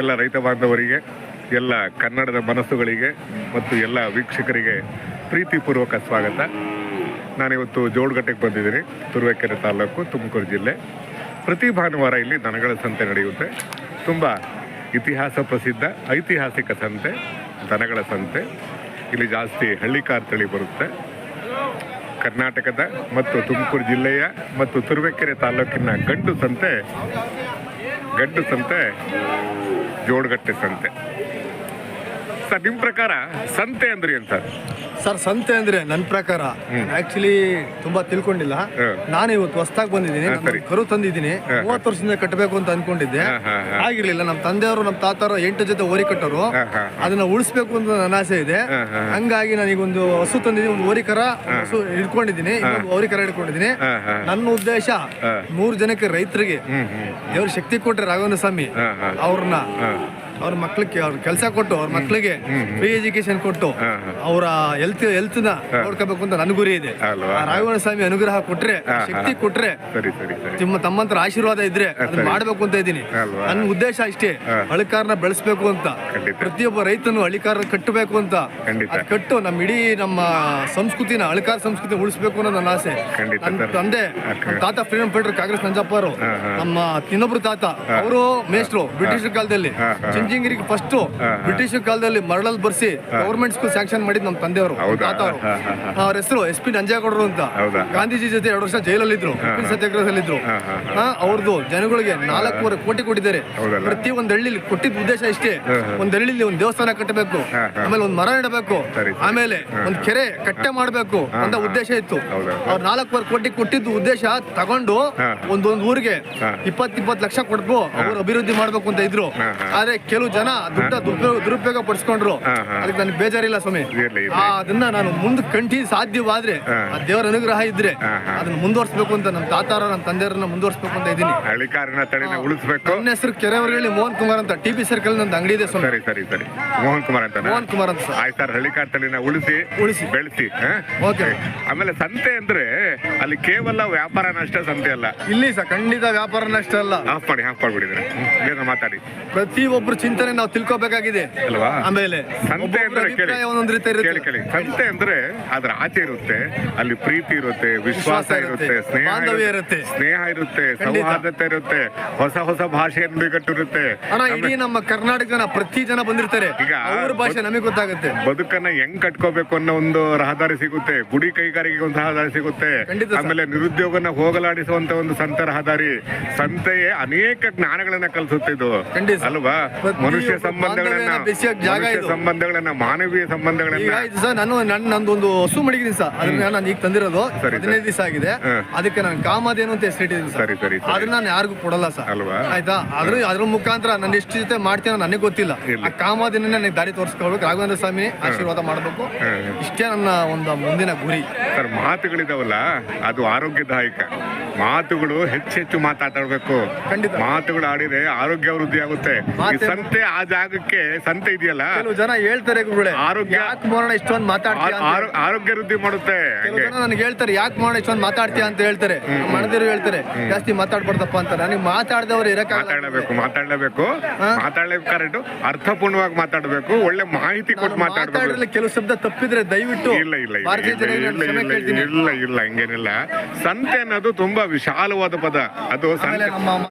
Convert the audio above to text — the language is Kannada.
ಎಲ್ಲ ರೈತ ಬಾಂಧವರಿಗೆ, ಎಲ್ಲ ಕನ್ನಡದ ಮನಸ್ಸುಗಳಿಗೆ ಮತ್ತು ಎಲ್ಲ ವೀಕ್ಷಕರಿಗೆ ಪ್ರೀತಿಪೂರ್ವಕ ಸ್ವಾಗತ. ನಾನಿವತ್ತು ಜೋಡ್ಗಟ್ಟೆಗೆ ಬಂದಿದ್ದೀನಿ, ತುರುವೇಕೆರೆ ತಾಲೂಕು, ತುಮಕೂರು ಜಿಲ್ಲೆ. ಪ್ರತಿ ಭಾನುವಾರ ಇಲ್ಲಿ ದನಗಳ ಸಂತೆ ನಡೆಯುತ್ತೆ. ತುಂಬ ಇತಿಹಾಸ ಪ್ರಸಿದ್ಧ, ಐತಿಹಾಸಿಕ ಸಂತೆ, ದನಗಳ ಸಂತೆ. ಇಲ್ಲಿ ಜಾಸ್ತಿ ಹಳ್ಳಿಕಾರ್ ತಳಿ ಬರುತ್ತೆ. ಕರ್ನಾಟಕದ ಮತ್ತು ತುಮಕೂರು ಜಿಲ್ಲೆಯ ಮತ್ತು ತುರುವೇಕೆರೆ ತಾಲೂಕಿನ ಗಂಡು ಸಂತೆ ಗಂಡು ಸಂತೆ ಜೋಡುಗಟ್ಟೆ ಸಂತೆ. ಸರ್ ನಿಮ್ಮ ಪ್ರಕಾರ ಸಂತೆ ಅಂದ್ರಿ ಅಂತ. ಸರ್ ಸಂತೆ ಅಂದ್ರೆ ನನ್ನ ಪ್ರಕಾರ ಆಕ್ಚುಲಿ ತುಂಬಾ ತಿಳ್ಕೊಂಡಿಲ್ಲ. ನಾನು ಇವತ್ತು ಹೊಸ್ದಾಗಿ ಬಂದಿದ್ದೀನಿ ಕರು ತಂದಿದ್ದೀನಿ. ಮೂವತ್ತು ವರ್ಷದಿಂದ ಕಟ್ಟಬೇಕು ಅಂತ ಅನ್ಕೊಂಡಿದ್ದೆ. ಆಗಿರ್ಲಿಲ್ಲ ನಮ್ಮ ತಂದೆಯವರು ನಮ್ಮ ತಾತಾರು ಎಂಟು ಜೊತೆ ಓರಿ ಕಟ್ಟರು. ಅದನ್ನ ಉಳಿಸ್ಬೇಕು ಅಂತ ನನ್ನ ಆಸೆ ಇದೆ. ಹಂಗಾಗಿ ನಾನೀಗ ಒಂದು ಹಸು ತಂದಿದ್ದೀನಿ ಒಂದು ಓರಿಕರ ಹಸು ಹಿಡ್ಕೊಂಡಿದ್ದೀನಿ ಇನ್ನೊಂದು ಇಟ್ಕೊಂಡಿದ್ದೀನಿ ಕರ ಹಿಡ್ಕೊಂಡಿದ್ದೀನಿ. ನನ್ನ ಉದ್ದೇಶ. ಮೂರು ಜನಕ್ಕೆ ರೈತರಿಗೆ ದೇವ್ರ ಶಕ್ತಿ ಕೊಟ್ಟರೆ ರಾಘವೇಂದ್ರ ಸ್ವಾಮಿ. ಅವ್ರನ್ನ. ಅವ್ರ ಮಕ್ಳಿಗೆ ಅವ್ರ ಕೆಲಸ ಕೊಟ್ಟು ಅವ್ರ ಮಕ್ಳಿಗೆ ಫ್ರೀ ಎಜುಕೇಶನ್ ಕೊಟ್ಟು. ಅವರ ಹೆಲ್ತ್ ಹೆಲ್ತ್ನ ನೋಡ್ಕೋಬೇಕು ಅಂತ ನನ್ನ ಗುರಿ ಇದೆ. ರಾಘವೇಂದ್ರ ಸ್ವಾಮಿ ಅನುಗ್ರಹ ಕೊಟ್ರೆ ಶಕ್ತಿ. ಕೊಟ್ರೆ ನಿಮ್ಮ ತಮ್ಮಂತರ ಆಶೀರ್ವಾದ ಇದ್ರೆ ಅದನ್ನ. ಮಾಡ್ಬೇಕು ಅಂತ ಇದ್ದೀನಿ? ನನ್ನ ಉದ್ದೇಶ ಅಷ್ಟೇ ಹಳಿಕಾರನ ಬೆಳೆಸಬೇಕು ಅಂತ. ಪ್ರತಿಯೊಬ್ಬ ರೈತನು ಹಳಿಕಾರ ಕಟ್ಟಬೇಕು ಅಂತ. ಕಟ್ಟು ನಮ್ಮ ಇಡೀ ನಮ್ಮ ಸಂಸ್ಕೃತಿನ ಹಳಿಕಾರ ಸಂಸ್ಕೃತಿ ಉಳಿಸ್ಬೇಕು ಅನ್ನೋ ನನ್ನ ಆಸೆ. ನನ್ನ ತಂದೆ ತಾತ ಫ್ರೀಡಂ ಫೈಟರ್ ಕಾಂಗ್ರೆಸ್ ನಂಜಪ್ಪ ಅವರು. ನಮ್ಮ ಇನ್ನೊಬ್ರು ತಾತ ಅವರು ಮೇಷ್ಟ್ರು ಬ್ರಿಟಿಷ್ ಕಾಲದಲ್ಲಿ. ಹಾ. ಫಸ್ಟ್. ಬ್ರಿಟಿಷ್ ಕಾಲದಲ್ಲಿ ಮರಳಲ್ಲಿ ಬರ್ಸಿ ಗವರ್ಮೆಂಟ್ ಸ್ಕೂಲ್ ಸ್ಯಾಂಕ್ಷನ್ ಮಾಡಿದ್ ನಮ್ಮ ತಂದೆಯವರು ಅವರು ಹೆಸರು ಎಸ್ ಪಿ ನಂಜೇಗೌಡರು ಅಂತ? ಗಾಂಧೀಜಿ ಜೊತೆ ಎರಡು ವರ್ಷ ಜೈಲಲ್ಲಿ ಇದ್ರು ಸತ್ಯಾಗ್ರಹದಲ್ಲಿ ಇದ್ರು ಅವ್ರದ್ದು ಜನಗಳಿಗೆ ನಾಲ್ಕೂವರೆ ಕೋಟಿ ಕೊಟ್ಟಿದ್ದಾರೆ ಪ್ರತಿ ಒಂದ್ ಹಳ್ಳಿಲಿ ಕೊಟ್ಟಿದ್ದ ಉದ್ದೇಶ ಇಷ್ಟೇ ಒಂದ್ ಹಳ್ಳಿಲಿ ಒಂದ್ ದೇವಸ್ಥಾನ ಕಟ್ಟಬೇಕು. ಆಮೇಲೆ ಒಂದ್ ಮರ ಇಡಬೇಕು. ಆಮೇಲೆ ಒಂದ್ ಕೆರೆ ಕಟ್ಟೆ ಮಾಡಬೇಕು ಅಂತ ಉದ್ದೇಶ ಇತ್ತು? ಅವ್ರ ನಾಲ್ಕೂವರೆ ಕೋಟಿ ಕೊಟ್ಟಿದ್ದ ಉದ್ದೇಶ ತಗೊಂಡು. ಒಂದೊಂದ್ ಊರಿಗೆ. ಇಪ್ಪತ್ ಇಪ್ಪತ್ ಲಕ್ಷ ಕೊಡ್ಬೇಕು ಅವ್ರು ಅಭಿವೃದ್ಧಿ ಮಾಡ್ಬೇಕು ಅಂತ ಇದ್ರು. ಆದ್ರೆ ಕೆಲವು ಜನ ದುಡ್ಡ ದುರುಪಯೋಗ ಪಡಿಸ್ಕೊಂಡ್ರು. ಅದಕ್ಕೆ ನನಗೆ ಬೇಜಾರಿಲ್ಲ ಸ್ವಾಮಿ. ಅದನ್ನ ನಾನು ಮುಂದೆ ಕಂಠಿ ಸಾಧ್ಯವಾದ್ರೆ ಆ ದೇವರ ಅನುಗ್ರಹ ಇದ್ರೆ. ಅದನ್ನ ಮುಂದುವರ್ಸ್ಬೇಕು ಅಂತ ನಮ್ಮ ತಾತಾರ ನಮ್ಮ ತಂದೆಯವ್ರನ್ನ ಮುಂದುವರ್ಸ್ಬೇಕು ಅಂತ ಇದ್ದೀನಿ. ಹಳ್ಳಿಕಾರಿನ ತಳಿನ ಉಳಿಸ್ಬೇಕು. ನನ್ನ ಹೆಸರು ಕೆರೆವರಳ್ಳಿ ಮೋಹನ್ ಕುಮಾರ್ ಅಂತ. ಟಿ ಬಿ ಸರ್ಕಲ್ ನಂದು ಅಂಗಡಿ ಇದೆ ಸ್ವಾಮಿ. ಸರಿ ಸರಿ ಸರಿ. ಮೋಹನ್ ಕುಮಾರ್ ಅಂತ ಮೋಹನ್ ಕುಮಾರ್ ಅಂತ ಸರ್. ಆಯ್ತು ಸರ್ ಹಳ್ಳಿಕಾರ್ ತಳಿನ ಉಳಿಸಿ ಉಳಿಸಿ. ಬೆಳೆಸಿ ಓಕೆ. ಆಮೇಲೆ ಸಂತೆ ಅಂದ್ರೆ ಅಲ್ಲಿ ಕೇವಲ ವ್ಯಾಪಾರ ನಷ್ಟ ಸಂತೆ ಅಲ್ಲ. ಇಲ್ಲಿ ಸರ್ ಖಂಡಿತ ವ್ಯಾಪಾರ ನಷ್ಟ ಅಲ್ಲ. ಹಾಫ್ ಮಾಡಿ ಹಾಕ್ ಮಾಡ್ಬಿಡಿದ್ರೆ ಮಾತಾಡಿ. ಪ್ರತಿ ಒಬ್ರು ಚಿಂತನೆ ನಾವು ತಿಳ್ಕೊಬೇಕಾಗಿದೆ. ಅಲ್ವಾ? ಆಮೇಲೆ ಸಂತೆ ಅಂದ್ರೆ ಕೇಳಿ. ರೀತಿ ಕೇಳಿ ಕೇಳಿ. ಸಂತೆ ಅಂದ್ರೆ ಅದ್ರ ಆಚೆ ಇರುತ್ತೆ ಅಲ್ಲಿ ಪ್ರೀತಿ ಇರುತ್ತೆ ವಿಶ್ವಾಸ ಇರುತ್ತೆ. ಸ್ನೇಹ ಬಾಂಧವ್ಯ ಇರುತ್ತೆ. ಸ್ನೇಹ ಇರುತ್ತೆ ಖಂಡಿತ. ಸೌಹಾರ್ದತೆ ಇರುತ್ತೆ ಹೊಸ ಹೊಸ ಭಾಷೆ ಬಿಗಟ್ಟಿರುತ್ತೆ. ಅಣ್ಣ ಇಡೀ ನಮ್ಮ ಕರ್ನಾಟಕನ ಪ್ರತಿ ಜನ ಬಂದಿರ್ತಾರೆ. ಈಗ ಅವ್ರ ಭಾಷೆ ನಮಗೆ ಗೊತ್ತಾಗುತ್ತೆ. ಬದುಕನ್ನ ಹೆಂಗ್ ಕಟ್ಕೋಬೇಕು ಅನ್ನೋ ಒಂದು ರಹದಾರಿ ಸಿಗುತ್ತೆ. ಗುಡಿ ಕೈಗಾರಿಕೆಗೆ ಒಂದು ರಹದಾರಿ ಸಿಗುತ್ತೆ. ಖಂಡಿತ ಸರ್. ಆಮೇಲೆ ನಿರುದ್ಯೋಗನ ಹೋಗಲಾಡಿಸುವಂತ ಒಂದು ಸಂತ ರಹದಾರಿ. ಸಂತೆಯೇ ಅನೇಕ ಜ್ಞಾನಗಳನ್ನ ಕಲಿಸುತ್ತೆ ಇದು. ಖಂಡಿತ ಸರ್. ಅಲ್ವಾ? ಮನುಷ್ಯ ಸಂಬಂಧಗಳನ್ನ ಮನುಷ್ಯ ಸಂಬಂಧಗಳನ್ನ ಮಾನವೀಯ ಸಂಬಂಧಗಳನ್ನ. ಆಯ್ತು ಸರ್ ನಾನು ನನ್ನ ನಂದೊಂದು ಹಸು ಮಡಗಿದ್ದೀನಿ ಸರ್. ಅದನ್ನ ನಾನು ಈಗ ತಂದಿರೋದು. ಹದಿನೈದು ದಿವಸ ಆಗಿದೆ. ಅದಕ್ಕೆ ನಾನು ಕಾಮಧೇನು ಅಂತ ಹೆಸರಿಟ್ಟಿದ್ದೀನಿ ಸರ್. ಅದನ್ನ ನಾನು ಯಾರಿಗೂ ಕೊಡಲ್ಲ ಸರ್. ಅಲ್ವಾ? ಆಯ್ತಾ? ಅದ್ರ ಅದ್ರ ಮುಖಾಂತರ ನನ್ನ ಎಷ್ಟು ಜೊತೆ ಮಾಡ್ತೀನೋ ನನಗೆ ಗೊತ್ತಿಲ್ಲ. ಆ ಕಾಮಧೇನ ನನಗೆ ದಾರಿ ತೋರಿಸ್ಕೊಳ್ಬೇಕು ರಾಘವೇಂದ್ರ ಸ್ವಾಮಿ ಆಶೀರ್ವಾದ ಮಾಡಬೇಕು. ಇಷ್ಟೇ ನನ್ನ ಒಂದು ಮುಂದಿನ ಗುರಿ. ಸರ್ ಮಾತುಗಳಿದಾವಲ್ಲ ಅದು ಆರೋಗ್ಯದಾಯಕ. ಮಾತುಗಳು ಹೆಚ್ಚೆಚ್ಚು ಮಾತಾಡಬೇಕು ಖಂಡಿತ. ಮಾತುಗಳು ಆಡಿದ್ರೆ ಆರೋಗ್ಯ ವೃದ್ಧಿ ಆಗುತ್ತೆ. ಈ ಸಂತೆ ಆ ಜಾಗಕ್ಕೆ ಸಂತೆ ಇದೆಯಲ್ಲ? ಕೆಲವು ಜನ ಹೇಳ್ತಾರೆ ಗುರುಗಳೇ ಆರೋಗ್ಯ- ಯಾಕೆ ಮಾಡೋಣ ಇಷ್ಟೊಂದು ಮಾತಾಡ್ತೀಯ ಆರೋ- ಆರೋಗ್ಯ ವೃದ್ಧಿ ಮಾಡುತ್ತೆ. ಕೆಲವು ಜನ ನನಗೆ ಹೇಳ್ತಾರೆ ಯಾಕೆ ಮಾಡೋಣ ಇಷ್ಟೊಂದು ಮಾತಾಡ್ತೀಯ ಅಂತ ಹೇಳ್ತಾರೆ. ಮಣದಿರು ಹೇಳ್ತಾರೆ ಜಾಸ್ತಿ ಮಾತಾಡ್ಬಾರ್ದಪ್ಪ ಅಂತ ನನಗೆ ಮಾತಾಡ್ದವ್ರು ಇರಕ್ಕಾಗಲ್ಲ. ಮಾತಾಡಬೇಕು ಮಾತಾಡಲೇಬೇಕು. ಹಾ? ಮಾತಾಡ್ಲೇಬೇಕು ಕರೆಕ್ಟ್. ಅರ್ಥಪೂರ್ಣವಾಗಿ ಮಾತಾಡಬೇಕು. ಒಳ್ಳೆ ಮಾಹಿತಿ ಕೊಟ್ಟು ನಾನು ಮಾತಾಡಬೇಕು. ಮಾತಾಡಿದ್ರೆ ಕೆಲವು ಶಬ್ದ ತಪ್ಪಿದ್ರೆ ದಯವಿಟ್ಟು ಇಲ್ಲ ಇಲ್ಲ ಇಲ್ಲ ಭಾರತೀಯ ಇಲ್ಲ ಜನರಿಗೆ ಇಲ್ಲ ನಾನು ಕ್ಷಮೆ ಇಲ್ಲ ಕೇಳ್ತೀನಿ. ಇಲ್ಲ ಇಲ್ಲ ಹಂಗೇನಿಲ್ಲ. ಸಂತೆ ಅನ್ನೋದು ತುಂಬಾ ವಿಶಾಲವಾದ ಪದ. ಅದು